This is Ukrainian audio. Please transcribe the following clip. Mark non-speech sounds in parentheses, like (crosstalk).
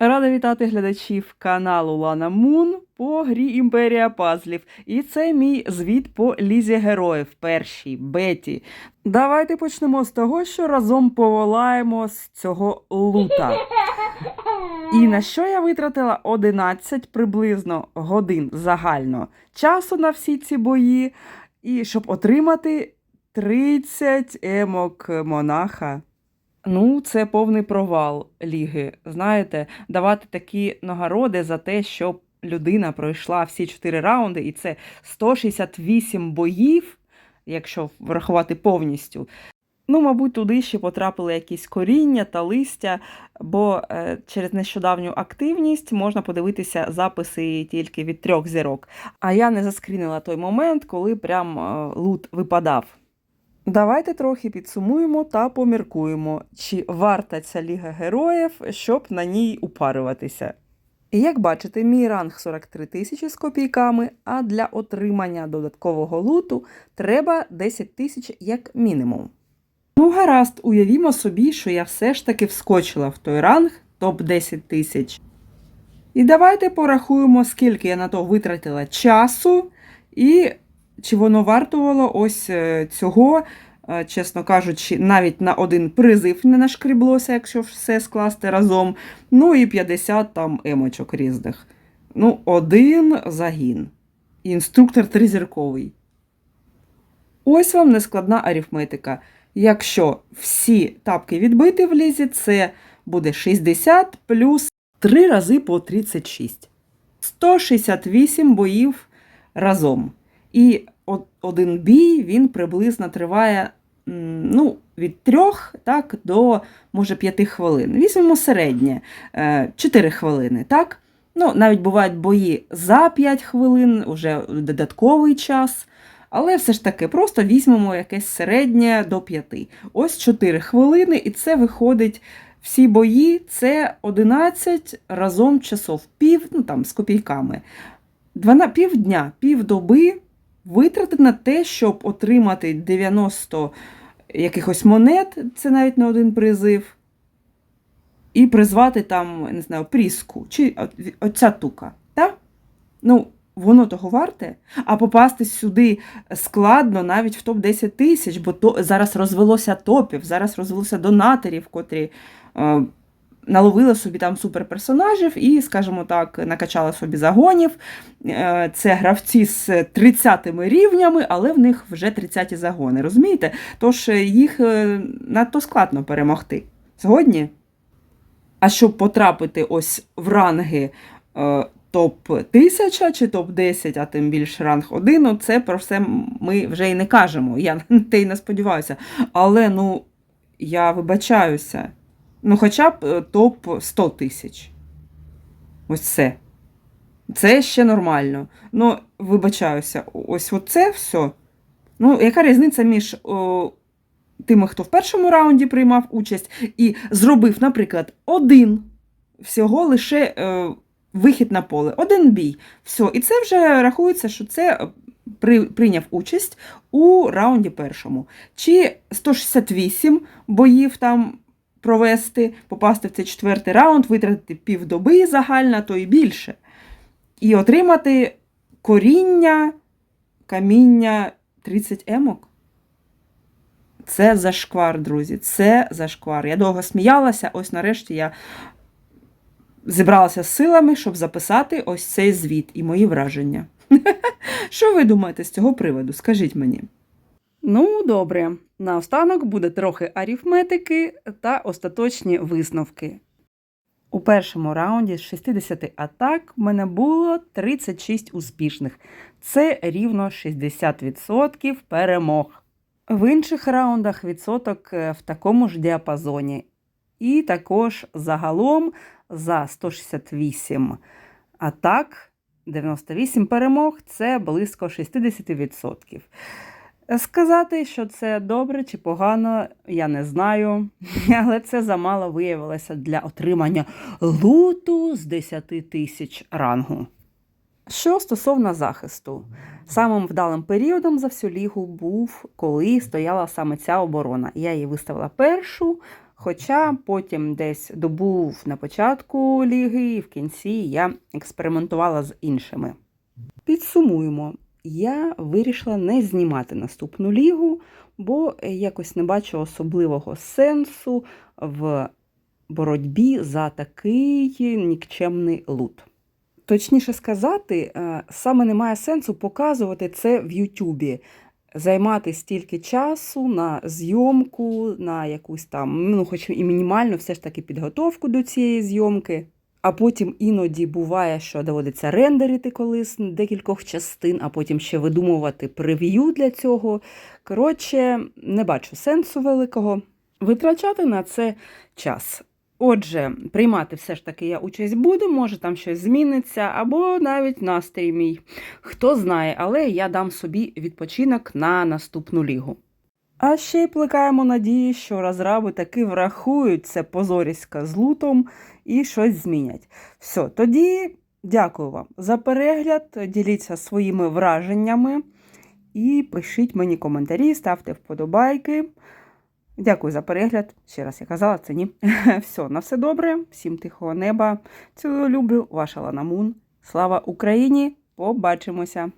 Рада вітати глядачів каналу Лана Мун по грі Імперія Пазлів. І це мій звіт по лізі героїв першій беті. Давайте почнемо з того, що разом поволаємо з цього лута. І на що я витратила 11 приблизно годин загально часу на всі ці бої, і щоб отримати 30 емок монаха. Ну, це повний провал ліги. Знаєте, давати такі нагороди за те, щоб людина пройшла всі 4 раунди, і це 168 боїв, якщо врахувати повністю. Ну, мабуть, туди ще потрапили якісь коріння та листя, бо е, через нещодавню активність можна подивитися записи тільки від трьох зірок. А я не заскрінила той момент, коли прям е, лут випадав. Давайте трохи підсумуємо та поміркуємо, чи варта ця Ліга Героїв, щоб на ній упарюватися. І як бачите, мій ранг 43 тисячі з копійками, а для отримання додаткового луту треба 10 тисяч як мінімум. Ну, гаразд, уявімо собі, що я все ж таки вскочила в той ранг топ 10 тисяч. І давайте порахуємо, скільки я на то витратила часу, і чи воно вартувало ось е, цього, е, чесно кажучи, навіть на один призив не нашкріблося, якщо все скласти разом. Ну і 50 там емочок різних. Ну, один загін. Інструктор тризірковий. Ось вам нескладна арифметика. Якщо всі тапки відбити в лізі, це буде 60 плюс 3 рази по 36. 168 боїв разом. І один бій він приблизно триває ну, від 3 так, до може 5 хвилин. Візьмемо середнє 4 хвилини. так? Ну, навіть бувають бої за 5 хвилин, уже додатковий час. Але все ж таки, просто візьмемо якесь середнє до 5. Ось 4 хвилини, і це виходить всі бої це 11 разом часов, пів, ну там з копійками. Півдня, півдоби витратити на те, щоб отримати 90 якихось монет, це навіть не один призив, і призвати там, не знаю, пріску чи оця тука. Так? Ну, воно того варте, а попасти сюди складно навіть в топ-10 тисяч, бо то, зараз розвелося топів, зараз розвелося донаторів, котрі наловили собі там суперперсонажів і, скажімо так, накачали собі загонів. Е, Це гравці з 30 рівнями, але в них вже 30 загони. Розумієте? Тож е, їх е, надто складно перемогти. Згодні? А щоб потрапити ось в ранги топ 1000 чи топ 10, а тим більше ранг 1, ну це про все ми вже і не кажемо. Я (laughs) те й не сподіваюся. Але ну, я вибачаюся. Ну, хоча б е, топ 100 тисяч. Ось це. Це ще нормально. Ну, вибачаюся, ось оце все. Ну, яка різниця між о, тими, хто в першому раунді приймав участь, і зробив, наприклад, один всього лише е, вихід на поле, один бій. Все. І це вже рахується, що це е, при, прийняв участь у раунді першому. Чи 168 боїв там провести, попасти в цей четвертий раунд, витратити півдоби загально, то і більше. І отримати коріння, каміння 30 емок. Це зашквар, друзі. Це зашквар. Я довго сміялася, ось нарешті я зібралася з силами, щоб записати ось цей звіт і мої враження. (laughs) Що ви думаєте з цього приводу? Скажіть мені. Ну, добре. Наостанок буде трохи арифметики та остаточні висновки. У першому раунді з 60 атак в мене було 36 успішних. Це рівно 60% перемог. В інших раундах відсоток е, в такому ж діапазоні. І також загалом за 168 атак 98 перемог це близько 60%. Сказати, що це добре чи погано, я не знаю, (laughs) але це замало виявилося для отримання луту з 10 тисяч рангу. Що стосовно захисту, самим вдалим періодом за всю лігу був, коли стояла саме ця оборона. Я її виставила першу, Хоча потім десь добув на початку ліги, і в кінці я експериментувала з іншими. Підсумуємо, я вирішила не знімати наступну лігу, бо якось не бачу особливого сенсу в боротьбі за такий нікчемний лут. Точніше сказати, е, саме немає сенсу показувати це в Ютубі. Займати стільки часу на зйомку, на якусь там, ну, хоч і мінімальну, все ж таки підготовку до цієї зйомки. А потім іноді буває, що доводиться рендерити колись декількох частин, а потім ще видумувати прев'ю для цього. Коротше, не бачу сенсу великого витрачати на це час. Отже, приймати все ж таки я участь буду, може там щось зміниться, або навіть настрій мій. Хто знає, але я дам собі відпочинок на наступну лігу. А ще й плекаємо надії, що розраби таки врахують це позоріська з лутом і щось змінять. Все, тоді дякую вам за перегляд, діліться своїми враженнями і пишіть мені коментарі, ставте вподобайки. Дякую за перегляд. Ще раз я казала, це ні. (laughs) Все, на все добре, всім тихого неба. Цілую люблю, ваша Лана Мун. Слава Україні! Побачимося!